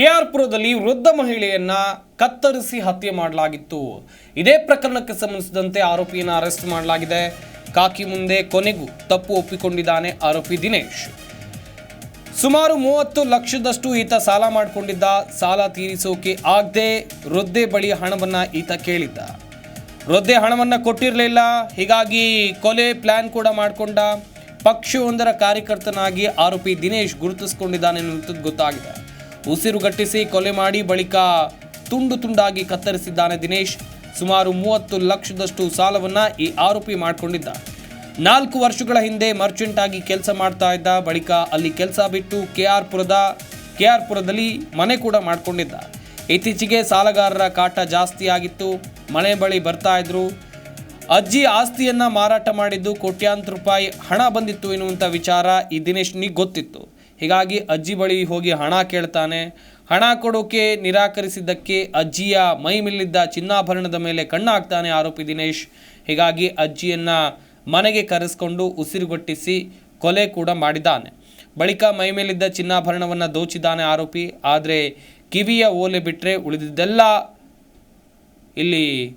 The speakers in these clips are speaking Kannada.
ಕೆಆರ್ಪುರದಲ್ಲಿ ವೃದ್ಧ ಮಹಿಳೆಯನ್ನ ಕತ್ತರಿಸಿ ಹತ್ಯೆ ಮಾಡಲಾಗಿತ್ತು. ಇದೇ ಪ್ರಕರಣಕ್ಕೆ ಸಂಬಂಧಿಸಿದಂತೆ ಆರೋಪಿಯನ್ನು ಅರೆಸ್ಟ್ ಮಾಡಲಾಗಿದೆ. ಕಾಕಿ ಮುಂದೆ ಕೊನೆಗೂ ತಪ್ಪು ಒಪ್ಪಿಕೊಂಡಿದ್ದಾನೆ ಆರೋಪಿ ದಿನೇಶ್. ಸುಮಾರು ಮೂವತ್ತು ಲಕ್ಷದಷ್ಟು ಈತ ಸಾಲ ಮಾಡಿಕೊಂಡಿದ್ದ, ಸಾಲ ತೀರಿಸೋಕೆ ಆಗದೆ ವೃದ್ಧೆ ಬಳಿ ಹಣವನ್ನ ಈತ ಕೇಳಿದ್ದ. ವೃದ್ಧೆ ಹಣವನ್ನ ಕೊಟ್ಟಿರಲಿಲ್ಲ. ಹೀಗಾಗಿ ಕೊಲೆ ಪ್ಲಾನ್ ಕೂಡ ಮಾಡಿಕೊಂಡ ಪಕ್ಷವೊಂದರ ಕಾರ್ಯಕರ್ತನಾಗಿ ಆರೋಪಿ ದಿನೇಶ್ ಗುರುತಿಸಿಕೊಂಡಿದ್ದಾನೆ ಎನ್ನುವಂಥದ್ದು ಗೊತ್ತಾಗಿದೆ. ಉಸಿರುಗಟ್ಟಿಸಿ ಕೊಲೆ ಮಾಡಿ ಬಳಿಕ ತುಂಡು ತುಂಡಾಗಿ ಕತ್ತರಿಸಿದ್ದಾನೆ ದಿನೇಶ್. ಸುಮಾರು ಮೂವತ್ತು ಲಕ್ಷದಷ್ಟು ಸಾಲವನ್ನ ಈ ಆರೋಪಿ ಮಾಡಿಕೊಂಡಿದ್ದ ನಾಲ್ಕು ವರ್ಷಗಳ ಹಿಂದೆ ಮರ್ಚೆಂಟ್ ಆಗಿ ಕೆಲಸ ಮಾಡ್ತಾ ಇದ್ದ ಬಳಿಕ ಅಲ್ಲಿ ಕೆಲಸ ಬಿಟ್ಟು ಕೆ ಆರ್ ಪುರದ ಕೆ ಆರ್ ಪುರದಲ್ಲಿ ಮನೆ ಕೂಡ ಮಾಡಿಕೊಂಡಿದ್ದ ಇತ್ತೀಚೆಗೆ ಸಾಲಗಾರರ ಕಾಟ ಜಾಸ್ತಿ ಆಗಿತ್ತು. ಮನೆ ಬಳಿ ಬರ್ತಾ ಇದ್ರು. ಅಜ್ಜಿ ಆಸ್ತಿಯನ್ನ ಮಾರಾಟ ಮಾಡಿದ್ದು ಕೋಟ್ಯಾಂತರ ರೂಪಾಯಿ ಹಣ ಬಂದಿತ್ತು ಎನ್ನುವಂಥ ವಿಚಾರ ಈ ದಿನೇಶ್ನಿಗೆ ಗೊತ್ತಿತ್ತು. ಹೀಗಾಗಿ ಅಜ್ಜಿ ಬಳಿ ಹೋಗಿ ಹಣ ಕೇಳ್ತಾನೆ. ಹಣ ಕೊಡೋಕೆ ನಿರಾಕರಿಸಿದ್ದಕ್ಕೆ ಅಜ್ಜಿಯ ಮೈ ಮೇಲಿದ್ದ ಚಿನ್ನಾಭರಣದ ಮೇಲೆ ಕಣ್ಣಾಗ್ತಾನೆ ಆರೋಪಿ ದಿನೇಶ್. ಹೀಗಾಗಿ ಅಜ್ಜಿಯನ್ನು ಮನೆಗೆ ಕರೆಸ್ಕೊಂಡು ಉಸಿರುಗಟ್ಟಿಸಿ ಕೊಲೆ ಕೂಡ ಮಾಡಿದ್ದಾನೆ. ಬಳಿಕ ಮೈ ಮೇಲಿದ್ದ ಚಿನ್ನಾಭರಣವನ್ನು ದೋಚಿದ್ದಾನೆ ಆರೋಪಿ. ಆದರೆ ಕಿವಿಯ ಓಲೆ ಬಿಟ್ಟರೆ ಉಳಿದಿದ್ದೆಲ್ಲ ಇಲ್ಲಿ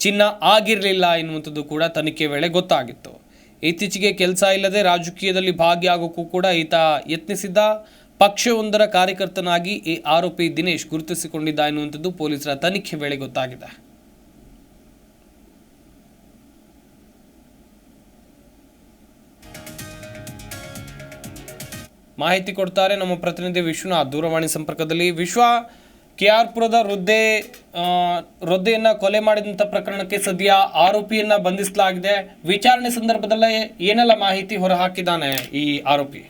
ಚಿನ್ನ ಆಗಿರಲಿಲ್ಲ ಎನ್ನುವಂಥದ್ದು ಕೂಡ ತನಿಖೆ ವೇಳೆ ಗೊತ್ತಾಗಿತ್ತು. ಇತ್ತೀಚೆಗೆ ಕೆಲಸ ಇಲ್ಲದೆ ರಾಜಕೀಯದಲ್ಲಿ ಭಾಗಿಯಾಗೋಕ್ಕೂ ಕೂಡ ಈತ ಯತ್ನಿಸಿದ್ದ ಪಕ್ಷವೊಂದರ ಕಾರ್ಯಕರ್ತನಾಗಿ ಈ ಆರೋಪಿ ದಿನೇಶ್ ಗುರುತಿಸಿಕೊಂಡಿದ್ದ ಎನ್ನುವಂಥದ್ದು ಪೊಲೀಸರ ತನಿಖೆ ವೇಳೆ ಗೊತ್ತಾಗಿದೆ. ಮಾಹಿತಿ ಕೊಡ್ತಾರೆ ನಮ್ಮ ಪ್ರತಿನಿಧಿ ವಿಶ್ವನಾಥ್ ದೂರವಾಣಿ ಸಂಪರ್ಕದಲ್ಲಿ. ವಿಶ್ವ ಕೆ ಆರ್ ಪುರದ ವೃದ್ಧೆ ವೃದ್ಧೆಯನ್ನು ಕೊಲೆ ಮಾಡಿದಂಥ ಪ್ರಕರಣಕ್ಕೆ ಸದ್ಯ ಆರೋಪಿಯನ್ನ ಬಂಧಿಸಲಾಗಿದೆ. ವಿಚಾರಣೆ ಸಂದರ್ಭದಲ್ಲೇ ಏನೆಲ್ಲ ಮಾಹಿತಿ ಹೊರಹಾಕಿದ್ದಾನೆ ಈ ಆರೋಪಿ?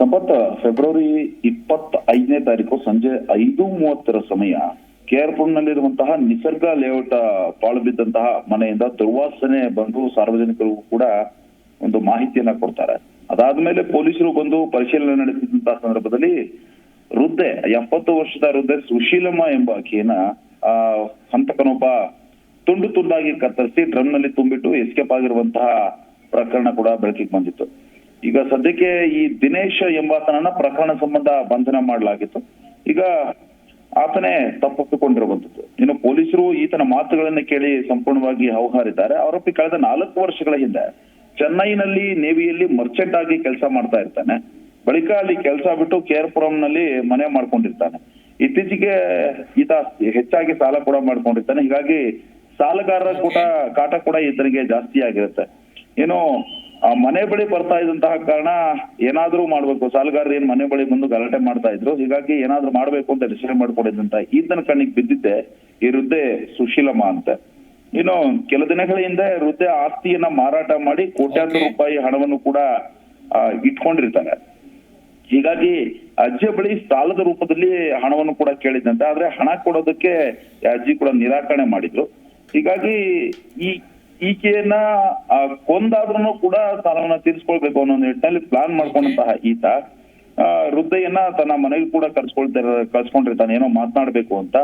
ಸಂಪತ್ ಫೆಬ್ರವರಿ ಇಪ್ಪತ್ತ ಐದನೇ ತಾರೀಕು ಸಂಜೆ ಐದು ಮೂವತ್ತರ ಸಮಯ ಕೇರ್ಪುರ್ನಲ್ಲಿರುವಂತಹ ನಿಸರ್ಗ ಲೇಔಟ್ ಪಾಳು ಬಿದ್ದಂತಹ ಮನೆಯಿಂದ ದುರ್ವಾಸನೆ ಬಂದು ಸಾರ್ವಜನಿಕರು ಕೂಡ ಒಂದು ಮಾಹಿತಿಯನ್ನ ಕೊಡ್ತಾರೆ. ಅದಾದ್ಮೇಲೆ ಪೊಲೀಸರು ಬಂದು ಪರಿಶೀಲನೆ ನಡೆಸಿದಂತಹ ಸಂದರ್ಭದಲ್ಲಿ ವೃದ್ಧೆ ಎಪ್ಪತ್ತು ವರ್ಷದ ವೃದ್ಧೆ ಸುಶೀಲಮ್ಮ ಎಂಬ ಆಕೆಯನ್ನ, ಆ ಹಂತಕನೊಬ್ಬ ತುಂಡು ತುಂಡಾಗಿ ಕತ್ತರಿಸಿ ಡ್ರಮ್ನಲ್ಲಿ ತುಂಬಿಟ್ಟು ಎಸ್ಕೇಪ್ ಆಗಿರುವಂತಹ ಪ್ರಕರಣ ಕೂಡ ಬೆಳಕಿಗೆ ಬಂದಿತ್ತು. ಈಗ ಸದ್ಯಕ್ಕೆ ಈ ದಿನೇಶ್ ಎಂಬಾತನನ್ನ ಪ್ರಕರಣ ಸಂಬಂಧ ಬಂಧನ ಮಾಡಲಾಗಿತ್ತು. ಈಗ ಆತನೇ ತಪ್ಪಿಸಿಕೊಂಡಿರುವಂತದ್ದು ಇನ್ನು ಪೊಲೀಸರು ಈತನ ಮಾತುಗಳನ್ನ ಕೇಳಿ ಸಂಪೂರ್ಣವಾಗಿ ಹೌಹಾರಿದ್ದಾರೆ. ಆರೋಪಿ ಕಳೆದ ನಾಲ್ಕು ವರ್ಷಗಳ ಹಿಂದೆ ಚೆನ್ನೈನಲ್ಲಿ ನೇವಿಯಲ್ಲಿ ಮರ್ಚೆಂಟ್ ಆಗಿ ಕೆಲಸ ಮಾಡ್ತಾ ಇರ್ತಾನೆ. ಬಳಿಕ ಅಲ್ಲಿ ಕೆಲಸ ಬಿಟ್ಟು ಕೇರ್ಪುರಂ ನಲ್ಲಿ ಮನೆ ಮಾಡ್ಕೊಂಡಿರ್ತಾನೆ. ಇತ್ತೀಚೆಗೆ ಈತ ಹೆಚ್ಚಾಗಿ ಸಾಲ ಕೂಡ ಮಾಡ್ಕೊಂಡಿರ್ತಾನೆ. ಹೀಗಾಗಿ ಸಾಲಗಾರರ ಕೂಡ ಕಾಟ ಕೂಡ ಈತನಿಗೆ ಜಾಸ್ತಿ ಆಗಿರುತ್ತೆ. ಏನು, ಆ ಮನೆ ಬಳಿ ಬರ್ತಾ ಇದ್ದಂತಹ ಕಾರಣ ಏನಾದ್ರೂ ಮಾಡ್ಬೇಕು. ಸಾಲಗಾರರು ಏನ್ ಮನೆ ಬಳಿ ಬಂದು ಗಲಾಟೆ ಮಾಡ್ತಾ ಇದ್ರು. ಹೀಗಾಗಿ ಏನಾದ್ರೂ ಮಾಡ್ಬೇಕು ಅಂತ ಡಿಸಿಷನ್ ಮಾಡ್ಕೊಂಡಿದ್ದಂತ ಈತನ ಕಣ್ಣಿಗೆ ಬಿದ್ದಿದ್ದೆ. ಈ ಸುಶೀಲಮ್ಮ ಅಂತ. ಇನ್ನು ಕೆಲ ದಿನಗಳ ಹಿಂದೆ ವೃದ್ಧೆ ಆಸ್ತಿಯನ್ನ ಮಾರಾಟ ಮಾಡಿ ಕೋಟ್ಯಾಂತರ ರೂಪಾಯಿ ಹಣವನ್ನು ಕೂಡ ಇಟ್ಕೊಂಡಿರ್ತಾರೆ. ಹೀಗಾಗಿ ಅಜ್ಜಿಯ ಬಳಿ ಸಾಲದ ರೂಪದಲ್ಲಿ ಹಣವನ್ನು ಕೂಡ ಕೇಳಿದಂತೆ ಆದ್ರೆ ಹಣ ಕೊಡೋದಕ್ಕೆ ಅಜ್ಜಿ ಕೂಡ ನಿರಾಕರಣೆ ಮಾಡಿದ್ರು. ಹೀಗಾಗಿ ಈ ಈಕೆಯನ್ನ ಕೊಂದಾದ್ರೂ ಕೂಡ ಸಾಲವನ್ನ ತೀರಿಸ್ಕೊಳ್ಬೇಕು ಅನ್ನೋ ನಿಟ್ಟಿನಲ್ಲಿ ಪ್ಲಾನ್ ಮಾಡ್ಕೊಂಡಂತಹ ಈತ. ಆ, ವೃದ್ಧೆಯನ್ನ ತನ್ನ ಮನೆಗೆ ಕೂಡ ಕರ್ಸ್ಕೊಳ್ತಾರೆ ಕಳ್ಸ್ಕೊಂಡಿರ್ತಾನೆ ಏನೋ ಮಾತನಾಡ್ಬೇಕು ಅಂತ.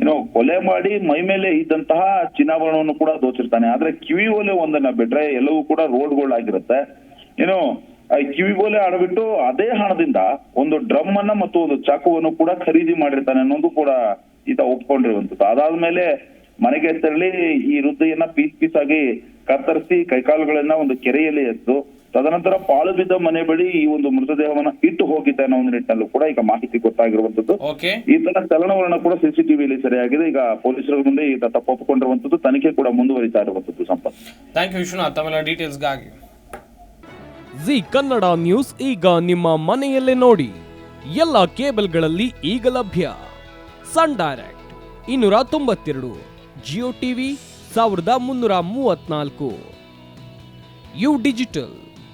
ಏನೋ ಕೊಲೆ ಮಾಡಿ ಮೈ ಮೇಲೆ ಇದ್ದಂತಹ ಚಿನ್ನಾಭರಣವನ್ನು ಕೂಡ ದೋಚಿರ್ತಾನೆ. ಆದ್ರೆ ಕಿವಿ ಓಲೆ ಒಂದನ್ನ ಬಿಟ್ರೆ ಎಲ್ಲವೂ ಕೂಡ ರೋಡ್ಗಳಾಗಿರುತ್ತೆ. ಏನೋ ಆ ಓಲೆ ಆಡ್ಬಿಟ್ಟು ಅದೇ ಹಣದಿಂದ ಒಂದು ಡ್ರಮ್ ಅನ್ನ ಮತ್ತು ಒಂದು ಚಾಕುವನ್ನು ಕೂಡ ಖರೀದಿ ಮಾಡಿರ್ತಾನೆ ಅನ್ನೋದು ಕೂಡ ಈತ ಒಪ್ಕೊಂಡಿರುವಂತದ್ದು ಅದಾದ್ಮೇಲೆ ಮನೆಗೆ ತೆರಳಿ ಈ ವೃದ್ಧೆಯನ್ನ ಪೀಸ್ ಪೀಸ್ ಆಗಿ ಕತ್ತರಿಸಿ ಕೈಕಾಲುಗಳನ್ನ ಒಂದು ಕೆರೆಯಲ್ಲಿ ಎತ್ತು ತದನಂತರ ಪಾಳು ಬಿದ್ದ ಮನೆ ಬಳಿ ಈ ಒಂದು ಮೃತದೇಹವನ್ನ ಇಟ್ಟು ಹೋಗಿದ್ದ ಅನ್ನೋ ಒಂದು ನಿಟ್ಟಿನಲ್ಲೂ ಕೂಡ ಈಗ ಮಾಹಿತಿ ಗೊತ್ತಾಗಿರುವಂತದ್ದು ಓಕೆ ಈತನ ಚಲನವಲನ ಕೂಡ ಸಿಸಿಟಿವಿಯಲ್ಲಿ ಸರಿಯಾಗಿದೆ. ಈಗ ಪೊಲೀಸರ ಮುಂದೆ ಈತ ತಪ್ಪೊಪ್ಪಿಕೊಂಡಿರುವಂತದ್ದು ತನಿಖೆ ಕೂಡ ಮುಂದುವರಿತಾ ಇರುವಂತದ್ದು ಸಂಪತ್ ಥ್ಯಾಂಕ್ ಯು ವಿಶ್ವನಾಥ್. ತಮ್ಮೆಲ್ಲ ಡೀಟೇಲ್ಸ್ಗಾಗಿ ಜಿ ಕನ್ನಡ ನ್ಯೂಸ್ ಈಗ ನಿಮ್ಮ ಮನೆಯಲ್ಲೇ ನೋಡಿ. ಎಲ್ಲ ಕೇಬಲ್ಗಳಲ್ಲಿ ಈಗ ಲಭ್ಯ. ಸನ್ ಡೈರೆಕ್ಟ್ ಇನ್ನೂರ ತೊಂಬತ್ತೆರಡು ಜಿಯೋ ಟಿವಿ ಸಾವಿರದ ಮುನ್ನೂರ ಮೂವತ್ನಾಲ್ಕು ಯು ಡಿಜಿಟಲ್.